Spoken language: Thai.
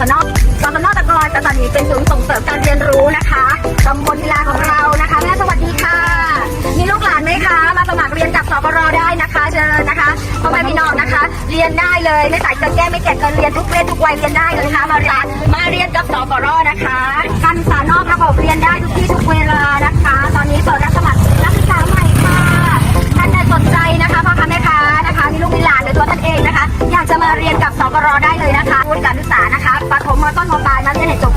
สนสสนตะกอนแต่ตอนนี้เป็นศูนย์ส่งเสริมการเรียนรู้นะคะตำบลทีลาของเรานะคะแม่สวัสดีค่ะ มีลูกหลานไหมคะ มาสมัครเรียนกับสปรได้นะคะเชิญนะคะพ่อแม่พี่น้องนะคะ เรียนได้เลยไม่สายเกินแก้ไม่แก่เกินเรียนทุกเพศทุกวัยเรียนได้เลยนะคะมาเรียนมาเรียนกับสปรนะคะ การสานอกระบบเรียนได้ทุกที่ทุกเวลานะคะ ตอนนี้เปิดรับสมัครนักศึกษาใหม่ค่ะท่านใดสนใจนะคะพ่อค้าแม่ค้านะคะมีลูกมีหลานหรือตัวท่านเองนะคะ อยากจะมาเรียนกับสปรได้เลยนะคะวุฒิการศึกษานะคะ ต้นโมตายมันจะเห็นจบ